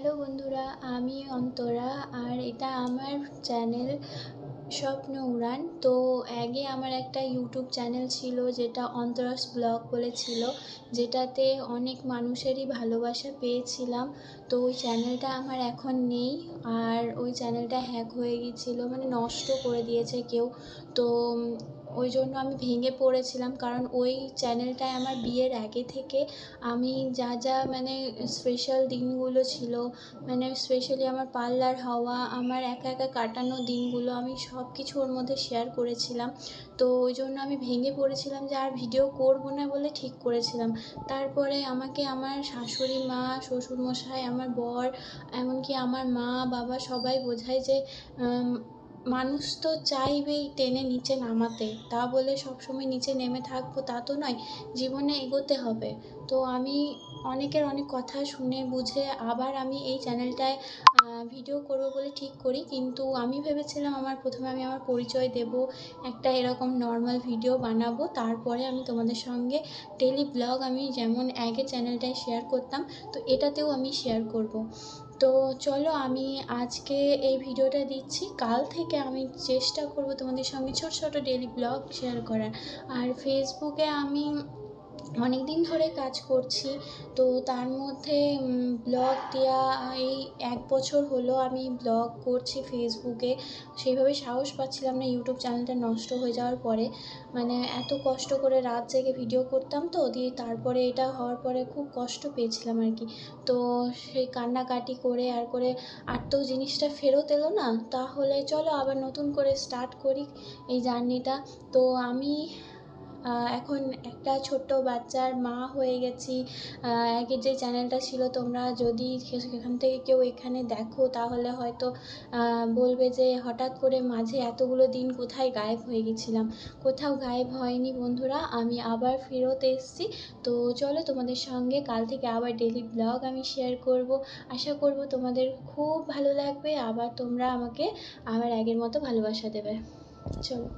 Hello বন্ধুরা, আমি অন্তরা আর এটা আমার চ্যানেল স্বপ্ন উড়ান তো আগে আমার একটা ইউটিউব চ্যানেল ছিল যেটা অন্তরাস ব্লগ বলে ছিল, যেটাতে অনেক মানুষেরই ভালোবাসা পেয়েছিলাম। তো ওই চ্যানেলটা আমার এখন নেই আর ওই চ্যানেলটা হ্যাক হয়ে গিয়েছিল মানে নষ্ট করে দিয়েছে কেউ। তো ওই জন্য আমি ভেঙে পড়েছিলাম। কারণ ওই চ্যানেলটায় আমার বিয়ের আগে থেকে আমি যা যা মানে স্পেশাল দিনগুলো ছিল মানে স্পেশালি আমার পার্লার হওয়া, আমার একা একা কাটানো দিনগুলো আমি সব কিছু ওর মধ্যে শেয়ার করেছিলাম। তো ওই জন্য আমি ভেঙে পড়েছিলাম যে আর ভিডিও করব না বলে ঠিক করেছিলাম। তারপরে আমাকে আমার শাশুড়ি মা, শ্বশুরমশাই, আমার বর, এমনকি আমার মা, বাবা সবাই বোঝায় যে মানুষ তো চাইবেই টেনে নিচে নামাতে। তা বলে সবসময় নিচে নেমে থাকব তা তো নয়, জীবনে এগোতে হবে। তো আমি অনেকের অনেক কথা শুনে বুঝে আবার আমি এই চ্যানেলটায় ভিডিও করব বলে ঠিক করি। কিন্তু আমি ভেবেছিলাম আমার প্রথমে আমি আমার পরিচয় দেব, একটা এরকম নর্মাল ভিডিও বানাবো। তারপরে আমি তোমাদের সঙ্গে ডেলি ব্লগ আমি যেমন আগে চ্যানেলটায় শেয়ার করতাম, তো এটাতেও আমি শেয়ার করব। তো চলো আমি আজকে এই ভিডিওটা দিচ্ছি। কাল থেকে আমি চেষ্টা করব তোমাদের সঙ্গে ছোট ছোট ডেলি ব্লগ শেয়ার করার। আর ফেসবুকে আমি অনেক দিন ধরে কাজ করছি। তো তার মধ্যে ব্লগ দেওয়া এই এক বছর হলো আমি ব্লগ করছি ফেসবুকে সেইভাবে সাহস পাচ্ছিলাম না ইউটিউব চ্যানেলটা নষ্ট হয়ে যাওয়ার পরে। মানে এত কষ্ট করে রাত জেগে ভিডিও করতাম তো, দিয়ে তারপরে এটা হওয়ার পরে খুব কষ্ট পেয়েছিলাম আর কি। তো সেই কান্নাকাটি করে আর করে, আর তো জিনিসটা ফেরত এলো না, তাহলে চলো আবার নতুন করে স্টার্ট করি এই জার্নিটা তো আমি এখন একটা ছোট্ট বাচ্চার মা হয়ে গেছি। আগের যে চ্যানেলটা ছিল, তোমরা যদি সেখান থেকে কেউ এখানে দেখো, তাহলে হয়তো বলবে যে হঠাৎ করে মাঝে এতগুলো দিন কোথায় গায়েব হয়ে গেছিলাম। কোথাও গায়েব হয়নি বন্ধুরা, আমি আবার ফেরত এসেছি। তো চলো তোমাদের সঙ্গে কাল থেকে আবার ডেলি ব্লগ আমি শেয়ার করব। আশা করব তোমাদের খুব ভালো লাগবে, আবার তোমরা আমাকে আবার আগের মতো ভালোবাসা দেবে। চলো।